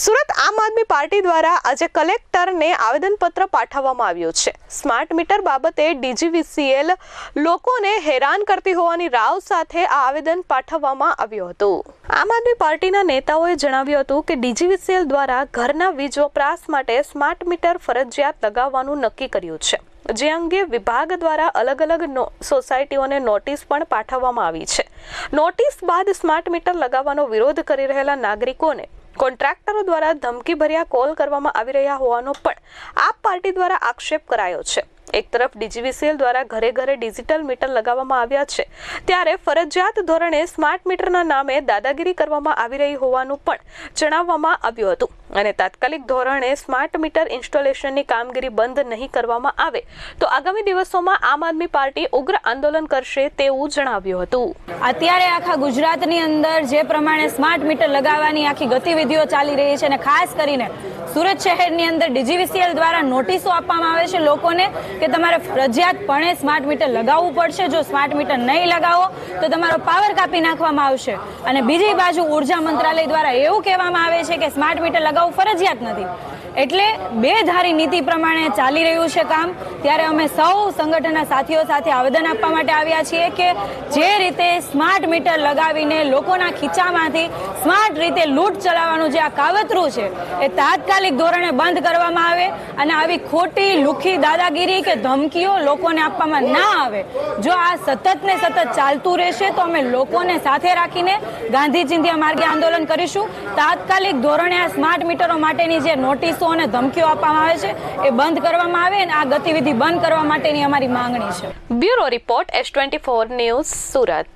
સુરત આમ આદમી પાર્ટી દ્વારા આજે કલેક્ટરને આવેદનપત્ર પાઠવવામાં આવ્યું છે. સ્માર્ટ મીટર બાબતે ડીજીવીસીએલ લોકોને હેરાન કરતી હોવાની રાવ સાથે આ આવેદન પાઠવવામાં આવ્યું હતું. આમ આદમી પાર્ટીના નેતાઓએ જણાવ્યું હતું કે ડીજીવીસીએલ દ્વારા ઘરના વીજ વપરાશ માટે સ્માર્ટ મીટર ફરજિયાત લગાવવાનું નક્કી કર્યું છે. જે અંગે વિભાગ દ્વારા અલગ અલગ સોસાયટીઓને નોટિસ પણ પાઠવવામાં આવી છે. નોટિસ બાદ સ્માર્ટ મીટર લગાવવાનો વિરોધ કરી રહેલા નાગરિકોને કોન્ટ્રાક્ટરો દ્વારા ધમકીભર્યા કોલ કરવામાં આવી રહ્યા હોવાનો પણ આપ પાર્ટી દ્વારા આક્ષેપ કરાયો છે. એક તરફ ડીજીવીસીએલ દ્વારા ઘરે ઘરે ડિજિટલ મીટર લગાવવામાં આવ્યા છે, ત્યારે ફરજિયાત ધોરણે સ્માર્ટ મીટરના નામે દાદાગીરી કરવામાં આવી રહી હોવાનું પણ જણાવવામાં આવ્યું હતું. અને તાત્કાલિક ધોરણે સ્માર્ટ મીટર ઇન્સ્ટોલેશનની કામગીરી બંધ નહીં કરવામાં આવે, તો આગામી દિવસોમાં આમ આદમી પાર્ટી ઉગ્ર આંદોલન કરશે તેવું જણાવ્યું હતું. અત્યારે આખા ગુજરાતની અંદર જે પ્રમાણે સ્માર્ટ મીટર લગાવવાની આખી ગતિવિધિઓ ચાલી રહી છે અને ખાસ કરીને સુરત શહેરની અંદર ડીજીવીસીએલ દ્વારા નોટિસો આપવામાં આવે છે લોકોને કે તમારે ફરજિયાતપણે સ્માર્ટ મીટર લગાવવું પડશે. જો સ્માર્ટ મીટર નહીં લગાવો, તો તમારો પાવર કાપી નાખવામાં આવશે. અને બીજી બાજુ ઊર્જા મંત્રાલય દ્વારા એવું કહેવામાં આવે છે કે સ્માર્ટ મીટર લગાવવું ફરજિયાત નથી. એટલે બે ધારી નીતિ પ્રમાણે ચાલી રહ્યું છે કામ. ત્યારે અમે સૌ સંગઠનના સાથીઓ સાથે આવેદન આપવા માટે આવ્યા છીએ કે જે રીતે સ્માર્ટ મીટર લગાવીને લોકોના ખીચામાંથી સ્માર્ટ રીતે લૂંટ ચલાવવાનું જે આ કાવતરું છે, એ તાત્કાલિક ધોરણે બંધ કરવામાં આવે અને આવી ખોટી લુખી દાદાગીરી કે ધમકીઓ લોકોને આપવામાં ના આવે. જો આ સતત ને સતત ચાલતું રહેશે તો અમે લોકોને સાથે રાખીને ગાંધી ચિંધ્યા માર્ગે આંદોલન કરીશું. તાત્કાલિક ધોરણે આ સ્માર્ટ મીટરો માટેની જે નોટિસો અને ધમકીઓ આપવામાં આવે છે, એ બંધ કરવામાં આવે અને આ ગતિવિધિ બંધ કરવા માટેની અમારી માંગણી છે. Bureau report S twenty four news Surat.